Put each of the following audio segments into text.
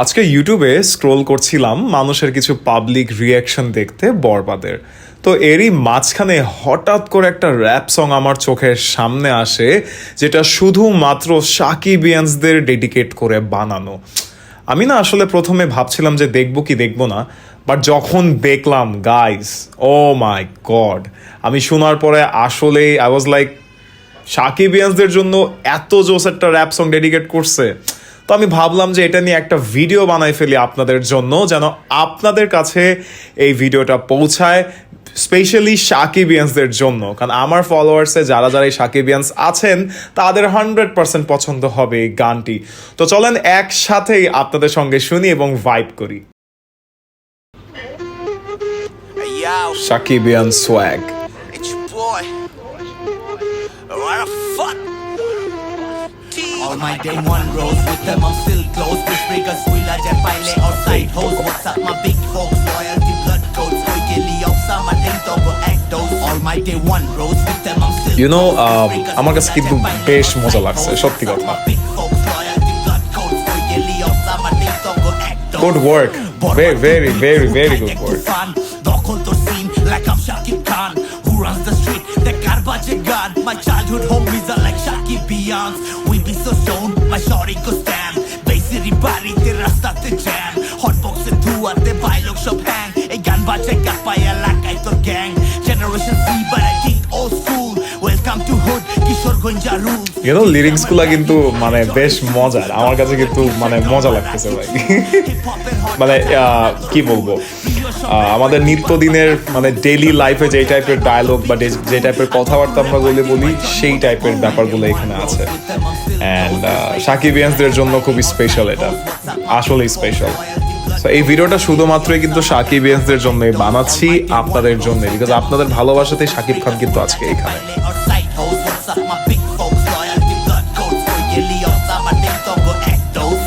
আজকে ইউটিউবে স্ক্রোল করছিলাম মানুষের কিছু পাবলিক রিয়াকশন দেখতে বরবাদের। তো এরই মাঝখানে হঠাৎ করে একটা র্যাপ সং আমার চোখের সামনে আসে, যেটা শুধুমাত্র সাকিবিয়ান্সদের ডেডিকেট করে বানানো। আমি না আসলে প্রথমে ভাবছিলাম যে দেখব কি দেখব না বাট যখন দেখলাম গাইস ও মাই গড আমি শোনার পরে আসলে আই ওয়াজ লাইক সাকিবিয়ান্সদের জন্য এত জোস একটা র্যাপ সং ডেডিকেট করছে। তো আমি ভাবলাম যে এটা নিয়ে একটা ভিডিও বানাই ফেলি আপনাদের জন্য যেন আপনাদের কাছে এই ভিডিওটা পৌঁছায় স্পেশালি সাকিবিয়ান্সদের জন্য কারণ আমার ফলোয়ার্সে যারা যারা এই সাকিবিয়ান্স আছেন তাদের হান্ড্রেড পার্সেন্ট পছন্দ হবে এই গানটি তো চলেন একসাথেই আপনাদের সঙ্গে শুনি এবং ভাইব করি Shakibian swag it's your boy. What the fuck? All my day one rolls with them, I'm still close. Push breakers, wheeler, jet pilot, or side hose. What's up, my big folks? Loyalty, blood codes, oi, gilly, of summer, then double act those. All my day one rolls with them, I'm still You know, uh, আমার কাছে কিন্তু বেশ মজা লাগছে, সত্যি কথা। my. Good work. Very, very, very, very good work. দখল তোর scene like I'm Shakib Khan Who runs the street, the কার বাজে গান My childhood homies are like Shakib beyond We be so stoned, my shorty go stand বেসিরি বাড়িতে রাস্তাতে jam হটবক্সে ধুয়াতে বাইলোক সব hang এই গান বাজে কাপাই এলাকায় তোর gang generation C but I think old school you know লিরিক্সগুলা কিন্তু মানে বেশ মজার। আমার কাছে কিন্তু মানে মজা লাগতেছে ভাই। মানে কি বলব? আমাদের মানে ডেইলি লাইফে যে টাইপের ডায়লগ বা যে- টাইপের কথাবার্তা আমরা বলে বলি, সেই টাইপের ব্যাপারগুলো এখানে আছে। অ্যান্ড সাকিবিয়ান্সদের জন্য খুবই স্পেশাল এটা। আসলেই স্পেশাল এই ভিডিওটা শুধুমাত্রই কিন্তু সাকিবিয়ান্সদের জন্যই বানাচ্ছি, আপনাদের জন্য বিকজ আপনাদের ভালোবাসাতেই সাকিব খান কিন্তু আজকে এখানে। Hose. What's up, my big folks? Loyalty, blood codes, for Gilly, or summer, they don't go act those.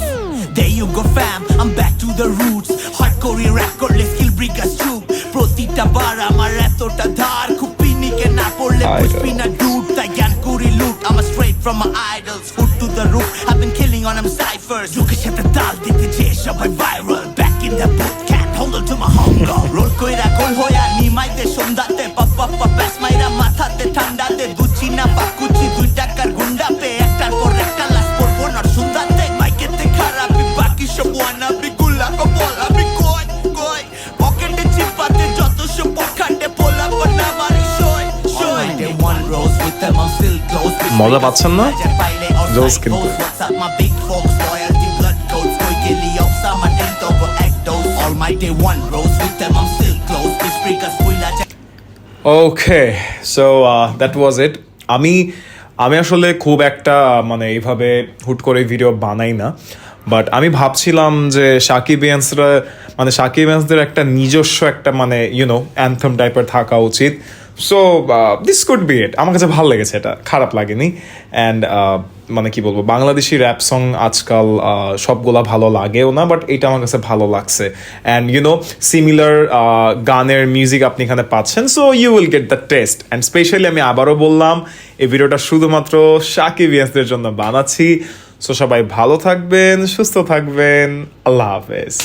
There you go, fam. I'm back to the roots. Hardcore record, let's kill bring us troop. প্রতিটা বার আমার এতটা ধার খুব পিনিকে না পড়লে. পুষ্পি না dude তাই জ্ঞান করি লুট I'm straight from my idols Foot to the roof I've been killing on them ciphers যুগের সাথে তাল দিতে যে সবাই viral Back in the boot camp hold on to my hunger roll কইরা গোল হইয়া নিমাইতে সন্ধ্যাতে মজা পাচ্ছেন না? জোস কিন্তু। ওকে সো দ্যাট ওয়াজ ইট আমি আমি আসলে খুব একটা মানে এইভাবে হুট করে ভিডিও বানাই না বাট আমি ভাবছিলাম যে সাকিবিয়ান্সরা মানে সাকিবিয়ান্সদের একটা নিজস্ব একটা মানে ইউনো অ্যান্থম টাইপের থাকা উচিত so this could be it আমার কাছে ভালো লেগেছে এটা। খারাপ লাগেনি। অ্যান্ড মানে কি বলব বাংলাদেশি র্যাপ সং আজকাল আহ, সবগুলা ভালো লাগেও না বাট এটা আমার কাছে ভালো লাগছে। অ্যান্ড ইউনো সিমিলার গানের মিউজিক আপনি এখানে পাচ্ছেন so you will get the taste and specially আমি আবারও বললাম এই ভিডিওটা শুধুমাত্র সাকিবিয়ান্সদের জন্য বানাচ্ছি। সো সবাই ভালো থাকবেন সুস্থ থাকবেন। আল্লাহ হাফেজ।